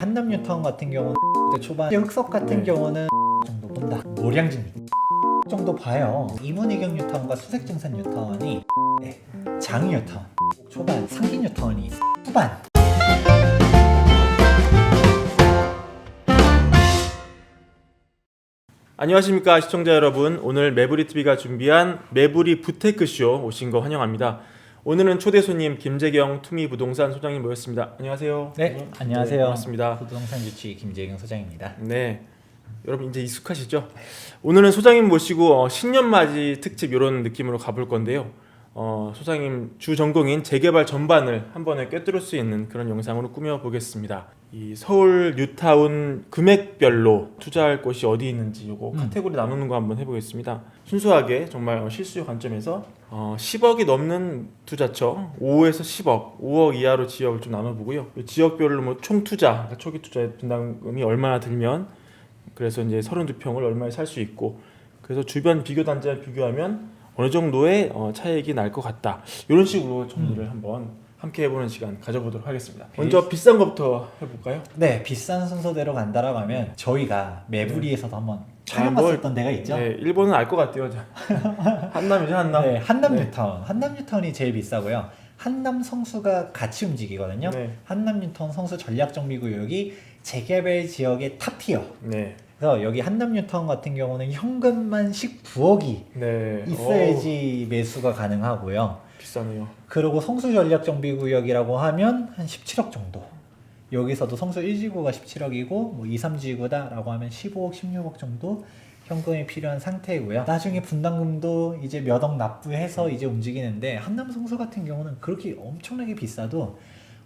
한남 뉴타운 같은 경우는 대 초반 흑석 같은 네. 경우는 정도 본다. 노량진 정도 봐요. 이문희경 뉴타운과 수색증산 뉴타운이 네, 장위 뉴타운 초반 상기 뉴타운이 후반. 안녕하십니까 시청자 여러분. 오늘 매부리 TV가 준비한 매부리 부테크쇼 오신 거 환영합니다 오늘은 초대 손님 김재경 투미 부동산 소장님 모였습니다. 안녕하세요. 네 안녕하세요. 반갑습니다. 부동산 주치 김재경 소장입니다. 네 여러분 이제 익숙하시죠? 오늘은 소장님 모시고 어, 신년 맞이 특집 이런 느낌으로 가볼 건데요 어, 소장님 주 전공인 재개발 전반을 한 번에 꿰뚫을 수 있는 그런 영상으로 꾸며 보겠습니다. 이 서울 뉴타운 금액별로 투자할 곳이 어디 있는지 요거 음. 카테고리 나누는 거 한번 해보겠습니다. 순수하게 정말 어, 실수요 관점에서 어, 10억이 넘는 투자처 5에서 10억, 5억 이하로 지역을 좀 나눠보고요. 이 지역별로 뭐 총 투자, 그러니까 초기 투자의 분담금이 얼마나 들면 그래서 이제 32평을 얼마에 살 수 있고 그래서 주변 비교 단지와 비교하면 어느 정도의 어, 차익이 날 것 같다. 이런 식으로 정리를 한번 함께 해보는 시간 가져보도록 하겠습니다. 먼저 비싼 것부터 해볼까요? 네 비싼 순서대로 간다라고 하면 저희가 매부리에서도 한번 아, 촬영했었던 데가 있죠 네, 일본은 알 것 같아요. 자. 한남이죠, 한남. 네, 한남 네. 뉴타운. 한남 뉴타운이 제일 비싸고요. 한남 성수가 같이 움직이거든요. 네. 한남 뉴타운 성수 전략 정비 구역이 재개발 지역의 탑 티어. 네, 그래서 여기 한남 뉴타운 같은 경우는 현금만 19억이 네. 있어야지 매수가 가능하고요. 비싸네요. 그리고 성수 전략 정비 구역이라고 하면 한 17억 정도. 여기서도 성수 1지구가 17억이고 뭐 2, 3지구다라고 하면 15억, 16억 정도 현금이 필요한 상태이고요. 나중에 분담금도 이제 몇 억 납부해서 이제 움직이는데 한남 성수 같은 경우는 그렇게 엄청나게 비싸도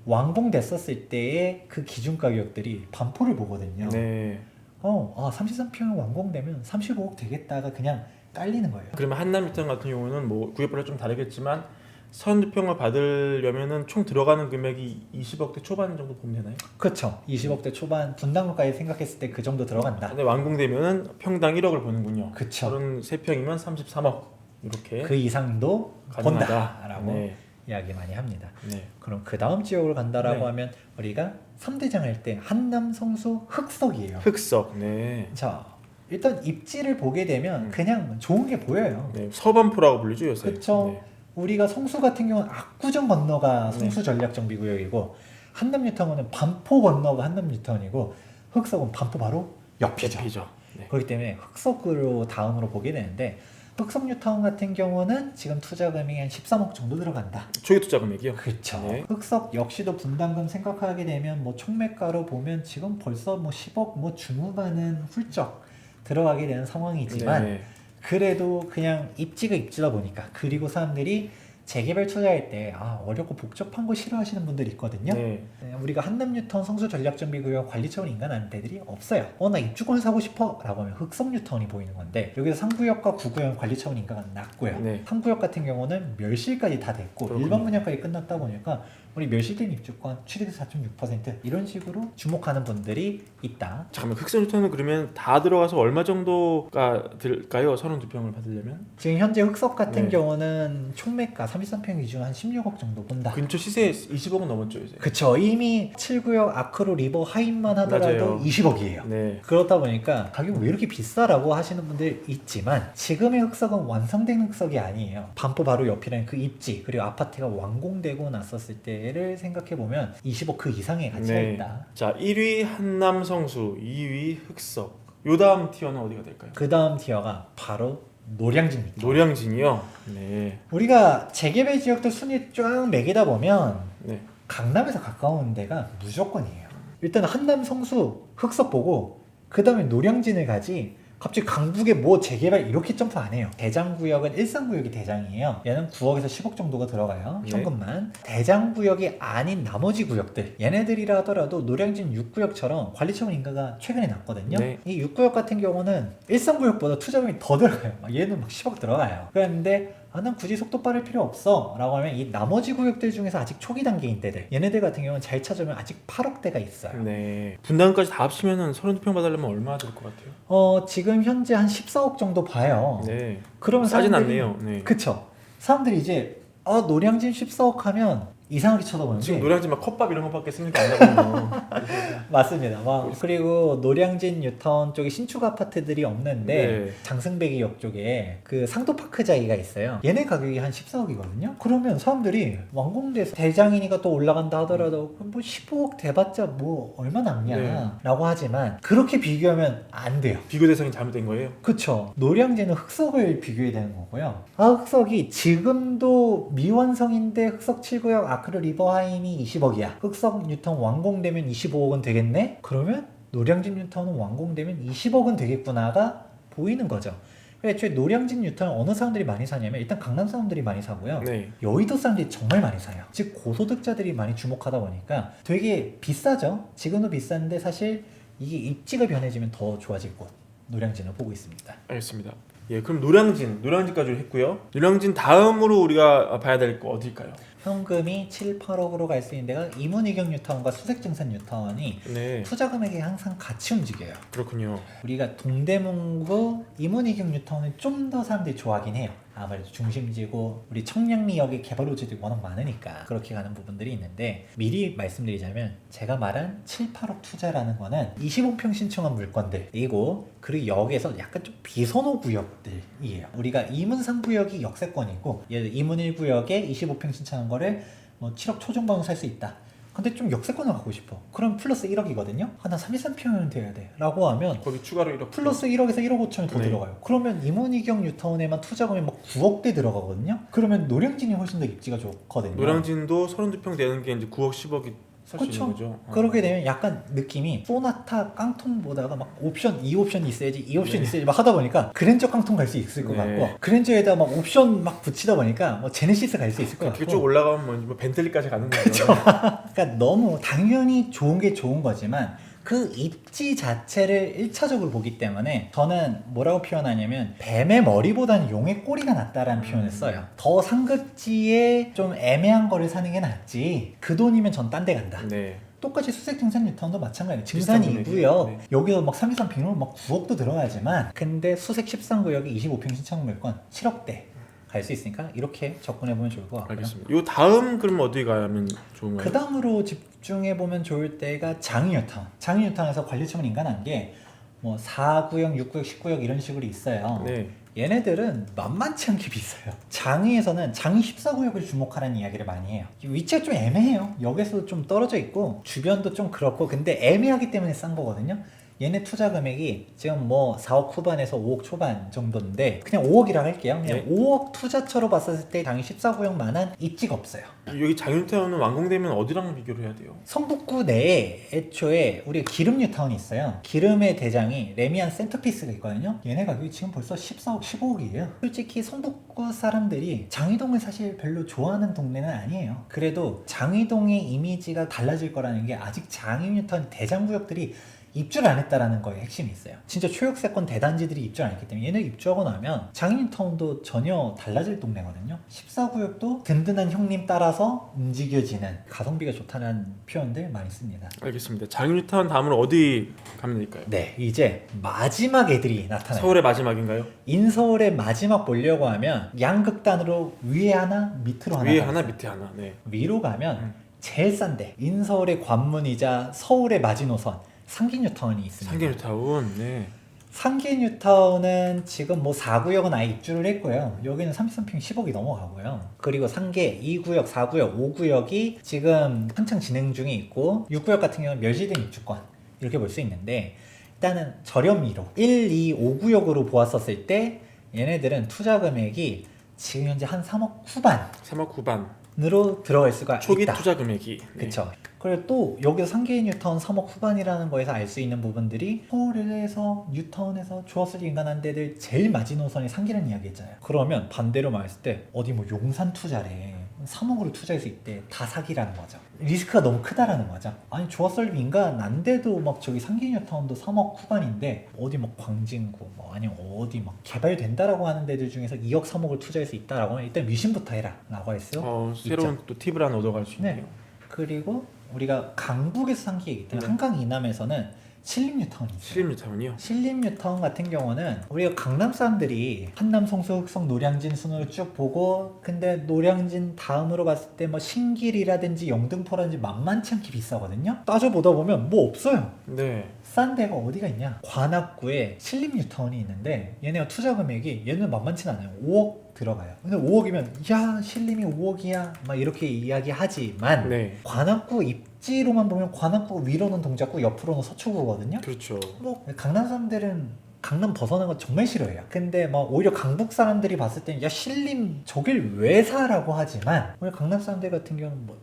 완공됐었을 때의 그 기준 가격들이 반포를 보거든요. 네. 어, 아, 33평 완공되면 35억 되겠다가 그냥 깔리는 거예요. 그러면 한남 미턴 같은 경우는 뭐 구역별로 좀 다르겠지만 선두평을 받으려면은 총 들어가는 금액이 20억대 초반 정도 보면 되나요? 그렇죠. 20억대 초반 분담금까지 생각했을 때 그 정도 들어간다. 근데 완공되면은 평당 1억을 보는군요. 그쵸. 33평이면 33억 이렇게 그 이상도 가능하다. 본다라고 네. 이야기 많이 합니다. 네. 그럼 그 다음 지역으로 간다라고 네. 하면 우리가 3대장 할 때 한남 성수 흑석이에요. 흑석. 네. 자 일단 입지를 보게 되면 음. 그냥 좋은 게 보여요. 네. 서반포라고 불리죠 요새. 그쵸. 네. 우리가 성수 같은 경우는 압구정 건너가 네. 성수 전략 정비 구역이고 한남 뉴타운은 반포 건너가 한남 뉴타운이고 흑석은 반포 바로 옆이죠. 옆이죠. 네. 그렇기 때문에 흑석으로 다음으로 보게 되는데 흑석 뉴타운 같은 경우는 지금 투자금이 한 13억 정도 들어간다. 초기 투자 금액이요. 그렇죠. 네. 흑석 역시도 분담금 생각하게 되면 뭐 총매가로 보면 지금 벌써 뭐 10억 뭐 중후반은 훌쩍 들어가게 되는 상황이지만 네. 그래도 그냥 입지가 입지다 보니까 그리고 사람들이 재개발 투자할 때 아, 어렵고 복잡한 거 싫어하시는 분들이 있거든요. 네. 네, 우리가 한남뉴턴 성수 전략정비구역 관리처분 인가하는 데들이 없어요. 어 나 입주권 사고 싶어라고 하면 흑석뉴턴이 보이는 건데 여기서 3구역과 9구역 관리처분 인가가 낮고요. 네. 3구역 같은 경우는 멸실까지 다 됐고 그렇군요. 일반 분양까지 끝났다 보니까 우리 멸실된 입주권 취득 4.6% 이런 식으로 주목하는 분들이 있다. 잠깐만 흑석 뉴턴은 그러면 다 들어가서 얼마 정도가 들까요? 32평을 받으려면? 지금 현재 흑석 같은 네. 경우는 총매가 33평 기준 한 16억 정도 본다. 근처 시세 20억은 넘었죠 이제. 그쵸 이미 7구역 아크로 리버 하인만 하더라도 맞아요. 20억이에요. 네. 그렇다 보니까 가격 왜 이렇게 비싸라고 하시는 분들 있지만 지금의 흑석은 완성된 흑석이 아니에요. 반포 바로 옆이라는 그 입지 그리고 아파트가 완공되고 났었을 때를 생각해 보면 20억 그 이상의 가치가 네. 있다. 자 1위 한남 성수, 2위 흑석. 요 다음 티어는 어디가 될까요? 그 다음 티어가 바로 노량진입니다. 노량진이요. 네. 우리가 재개발 지역들 순위 쫙 매기다 보면 네. 강남에서 가까운 데가 무조건이에요. 일단 한남 성수 흑석 보고 그 다음에 노량진을 가지 갑자기 강북에 뭐 재개발 이렇게 점프 안 해요. 대장구역은 일산구역이 대장이에요. 얘는 9억에서 10억 정도가 들어가요. 네. 현금만. 대장구역이 아닌 나머지 구역들 얘네들이라 하더라도 노량진 6구역처럼 관리처분 인가가 최근에 났거든요. 네. 이 6구역 같은 경우는 일산구역보다 투자금이 더 들어가요. 막 얘는 막 10억 들어가요. 그런데 아, 난 굳이 속도 빠를 필요 없어. 라고 하면 이 나머지 구역들 중에서 아직 초기 단계인 데들. 얘네들 같은 경우는 잘 찾으면 아직 8억대가 있어요. 네. 분당까지 다 합치면은 32평 받으려면 얼마 들 것 같아요? 어, 지금 현재 한 14억 정도 봐요. 네. 그러면 싸진 사람들이- 않네요. 네. 그쵸. 사람들이 이제, 아, 노량진 14억 하면 이상하게 쳐다보는 지금 게 노량진 막 컵밥 이런 거밖에 생각이 안 나거든요. 맞습니다. 막 그리고 노량진 뉴타운 쪽에 신축 아파트들이 없는데 네. 장승배기역 쪽에 그 상도파크자이가 있어요. 얘네 가격이 한 14억이거든요. 그러면 사람들이 완공돼서 대장이니까 또 올라간다 하더라도 뭐 15억 대봤자 뭐 얼마 네. 남냐라고 하지만 그렇게 비교하면 안 돼요. 비교 대상이 잘못된 거예요. 그쵸. 노량진은 흑석을 비교해야 되는 거고요. 아, 흑석이 지금도 미완성인데 흑석 7구역 아크릴 리버하임이 20억이야. 흑석 뉴턴 완공되면 25억은 되겠네? 그러면 노량진 뉴턴은 완공되면 20억은 되겠구나가 보이는 거죠. 애초에 노량진 뉴턴 어느 사람들이 많이 사냐면 일단 강남 사람들이 많이 사고요. 네. 여의도 사람들이 정말 많이 사요. 즉 고소득자들이 많이 주목하다 보니까 되게 비싸죠. 지금도 비싼데 사실 이게 입지가 변해지면 더 좋아질 곳 노량진을 보고 있습니다. 알겠습니다. 예, 그럼 노량진, 노량진까지 했고요. 노량진 다음으로 우리가 봐야 될 거 어딜까요? 현금이 7, 8억으로 갈 수 있는 데가 이문희경 뉴타운과 수색증산 뉴타운이 네, 투자 금액이 항상 같이 움직여요. 그렇군요. 우리가 동대문구 이문희경 뉴타운을 좀 더 사람들이 좋아하긴 해요. 아무래도 중심지고 우리 청량리역에 개발 호재들이 워낙 많으니까 그렇게 가는 부분들이 있는데 미리 말씀드리자면 제가 말한 7, 8억 투자라는 거는 25평 신청한 물건들이고 그리고 역에서 약간 좀 비선호 구역들이에요. 우리가 이문상 구역이 역세권이고 이문 1구역에 25평 신청한 거를 뭐 7억 초중반으로 살수 있다. 근데 좀 역세권을 갖고 싶어. 그럼 플러스 1억이거든요. 아, 나 33평이면 돼야 돼. 라고 하면 거기 추가로 이렇게 플러스 1억에서 1억 5천이 더 네. 들어가요. 그러면 이문희경 뉴타운에만 투자금이 막 9억대 들어가거든요. 그러면 노량진이 훨씬 더 입지가 좋거든요. 노량진도 32평 되는 게 이제 9억 10억이 살수 그쵸. 있는 거죠. 어. 그러게 되면 약간 느낌이 소나타 깡통 보다가 막 옵션 이 옵션이 있어야지 이 옵션 네. 있어야지 막 하다 보니까 그랜저 깡통 갈 수 있을 것 네. 같고 그랜저에다 막 옵션 막 붙이다 보니까 뭐 제네시스 갈 수 있을 것 그렇게 같고 쭉 올라가면 뭐, 뭐 벤틀리까지 가는 거죠. 그러니까 너무 당연히 좋은 게 좋은 거지만 그 입지 자체를 1차적으로 보기 때문에 저는 뭐라고 표현하냐면 뱀의 머리보다는 용의 꼬리가 낫다라는 표현을 써요. 더 상급지에 좀 애매한 거를 사는 게 낫지. 그 돈이면 전 딴 데 간다. 네. 똑같이 수색 등산 뉴턴도 마찬가지예요. 증산이. 있고요. 네. 여기서 막323 빙으로 막 9억도 들어가지만 근데 수색 13구역이 25평 신청 물건 7억대 갈 수 있으니까 이렇게 접근해 보면 좋을 것 같고요. 알겠습니다. 요 다음 그럼 어디 가면 좋은가요? 그 다음으로 집중해 보면 좋을 때가 장유타운. 장유타운에서 관리청은 인간한 게뭐 4구역, 6구역, 10구역 이런 식으로 있어요. 네. 얘네들은 만만치 않게 비싸요. 장위에서는 장위 14구역을 주목하라는 이야기를 많이 해요. 위치가 좀 애매해요. 역에서도 좀 떨어져 있고 주변도 좀 그렇고 근데 애매하기 때문에 싼 거거든요. 얘네 투자 금액이 지금 뭐 4억 후반에서 5억 초반 정도인데 그냥 5억이라 할게요. 그냥 네. 5억 투자처로 봤을 때 장위 14구역 만한 입지가 없어요. 여기 장윤태원은 완공되면 어디랑 비교를 해야 돼요? 성북구 내에 애초에 우리 기름 뉴타운이 있어요. 기름의 대장이 레미안 센터피스가 있거든요. 얘네 가격이 지금 벌써 14억, 15억이에요. 솔직히 성북구 사람들이 장이동을 사실 별로 좋아하는 동네는 아니에요. 그래도 장이동의 이미지가 달라질 거라는 게 아직 장이 뉴타운 대장 구역들이 입주를 안 했다라는 거에 핵심이 있어요. 진짜 초역세권 대단지들이 입주를 안 했기 때문에 얘네 입주하고 나면 장인타운도 전혀 달라질 동네거든요. 14구역도 든든한 형님 따라서 움직여지는 가성비가 좋다는 표현들 많이 씁니다. 알겠습니다. 장윤태원 다음으로 어디 가면 될까요? 네, 이제 마지막 애들이 나타나요. 서울의 마지막인가요? 인서울의 마지막 보려고 하면 양극단으로 위에 하나, 밑으로 하나. 위에 가 하나. 밑에 하나. 네. 위로 가면 음. 제일 싼데 인서울의 관문이자 서울의 마지노선 상기뉴타운이 있습니다. 상계뉴타운. 네. 상계뉴타운은 지금 뭐 4구역은 아예 입주를 했고요. 여기는 33평 10억이 넘어가고요. 그리고 상계 2구역, 4구역, 5구역이 지금 한창 진행 중에 있고 6구역 같은 경우는 멸실된 입주권 이렇게 볼 수 있는데 일단은 저렴이로 1, 2, 5구역으로 보았었을 때 얘네들은 투자 금액이 지금 현재 한 3억 후반 3억 후반. 으로 들어갈 수가 초기 있다. 투자 금액이. 네. 그쵸. 그리고 또 여기서 상계인 뉴타운 3억 후반이라는 거에서 알 수 있는 부분들이 서울에서 뉴타운에서 좋았을 인간한 데들 제일 마지노선이 상계라는 이야기 했잖아요. 그러면 반대로 말했을 때 어디 뭐 용산 투자래 3억으로 투자할 수 있대 다 사기라는 거죠. 리스크가 너무 크다라는 거죠. 아니 조합설립 인간 난데도 막 저기 상계인 뉴타운도 3억 후반인데 어디 막 광진구 뭐 아니면 어디 막 개발된다라고 하는 데들 중에서 2억 3억을 투자할 수 있다라고 하면 일단 미신부터 해라 라고 할수 어, 새로운 또 팁을 하나 얻어갈 수 네. 있네요. 그리고 우리가 강북에서 상기이기 때문에 네. 한강 이남에서는 신림 뉴타운이 있어요. 신림 뉴타운이요. 신림 뉴타운 같은 경우는 우리가 강남 사람들이 한남 성수 흑성 노량진 순으로 쭉 보고 근데 노량진 다음으로 봤을 때 뭐 신길이라든지 영등포라든지 만만치 않게 비싸거든요 따져보다 보면 뭐 없어요 네. 싼 데가 어디가 있냐 관악구에 신림 뉴타운이 있는데 얘네가 투자 금액이 얘는 만만치는 않아요 5억 들어가요 근데 5억이면 야 신림이 5억이야 막 이렇게 이야기하지만 네. 관악구 입 지로만 보면 관악구 위로는 동작구 옆으로는 서초구거든요 그렇죠. 뭐 강남 사람들은 강남 벗어나는 거 정말 싫어해요. 근데 막 오히려 강북 사람들이 봤을 때는 야 신림 저길 왜 사라고 하지만 오히려 강남 사람들 같은 경우는 뭐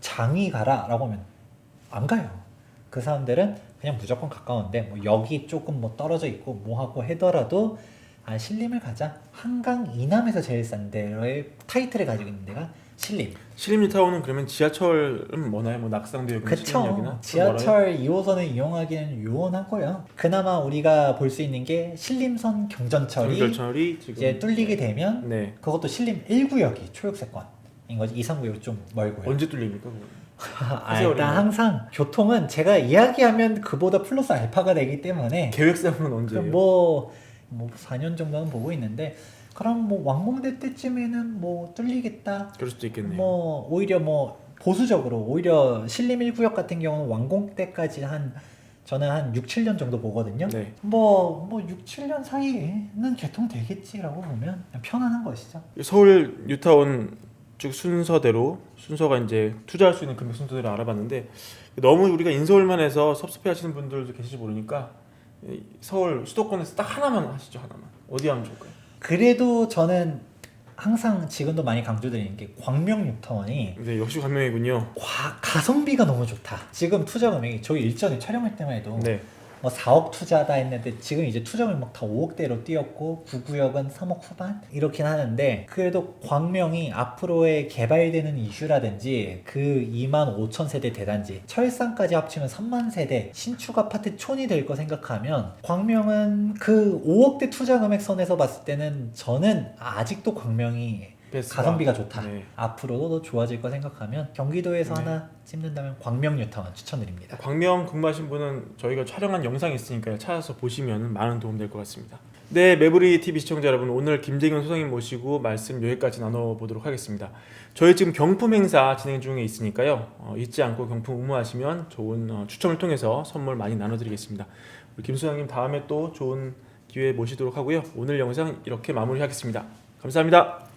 장이 가라라고 하면 안 가요. 그 사람들은 그냥 무조건 가까운데 뭐 여기 조금 뭐 떨어져 있고 뭐 하고 하더라도 아 신림을 가자. 한강 이남에서 제일 싼 데의 타이틀을 가지고 있는 데가 신림. 신림 뉴타운은 그러면 지하철은 뭐나요? 뭐 낙상대역이나 그쵸. 신림역이나 지하철 2호선을 이용하기는 유원하고요. 그나마 우리가 볼 수 있는 게 신림선 경전철이 경결철이 지금 이제 뚫리게 되면 네. 그것도 신림 1구역이 초역세권인 거지 2, 3구역이 좀 멀고요. 언제 뚫립니까? 아. 일단 항상 교통은 제가 이야기하면 그보다 플러스 알파가 되기 때문에 계획상은 언제예요? 뭐, 뭐 4년 정도는 보고 있는데 그럼 뭐 왕봉대 때쯤에는 뭐 뚫리겠다. 그럴 수도 있겠네요. 뭐 오히려 뭐 보수적으로 오히려 신림 1구역 같은 경우는 완공 때까지 한 저는 한 6, 7년 정도 보거든요. 네. 뭐, 뭐 6, 7년 사이에는 개통되겠지라고 보면 편안한 것이죠. 서울 뉴타운 쭉 순서대로 순서가 이제 투자할 수 있는 금액 순서대로 알아봤는데 너무 우리가 인서울만 해서 섭섭해 하시는 분들도 계실지 모르니까 이 서울 수도권에서 딱 하나만 하시죠 하나만 어디 하면 좋을까요? 그래도 저는 항상 지금도 많이 강조드리는 게 광명 뉴타운이 네 역시 관명이군요. 과, 가성비가 너무 좋다. 지금 투자 금액이 저희 일전에 촬영할 때만 해도 네 뭐 4억 투자다 했는데 지금 이제 투자 금액 다 5억대로 뛰었고 구구역은 3억 후반? 이렇긴 하는데 그래도 광명이 앞으로의 개발되는 이슈라든지 그 2만 5천 세대 대단지 철산까지 합치면 3만 세대 신축 아파트 촌이 될 거 생각하면 광명은 그 5억대 투자 금액 선에서 봤을 때는 저는 아직도 광명이 베스트다. 가성비가 좋다. 네. 앞으로도 더 좋아질 거 생각하면 경기도에서 네. 하나 찝는다면 광명 뉴타운 추천드립니다. 광명 근무하신 분은 저희가 촬영한 영상이 있으니까요. 찾아서 보시면 많은 도움 될 것 같습니다. 네, 매부리 TV 시청자 여러분, 오늘 김재경 소장님 모시고 말씀 여기까지 나눠보도록 하겠습니다. 저희 지금 경품 행사 진행 중에 있으니까요. 어, 잊지 않고 경품 응모하시면 좋은 어, 추첨을 통해서 선물 많이 나눠드리겠습니다. 우리 김 소장님 다음에 또 좋은 기회 모시도록 하고요. 오늘 영상 이렇게 마무리하겠습니다. 감사합니다.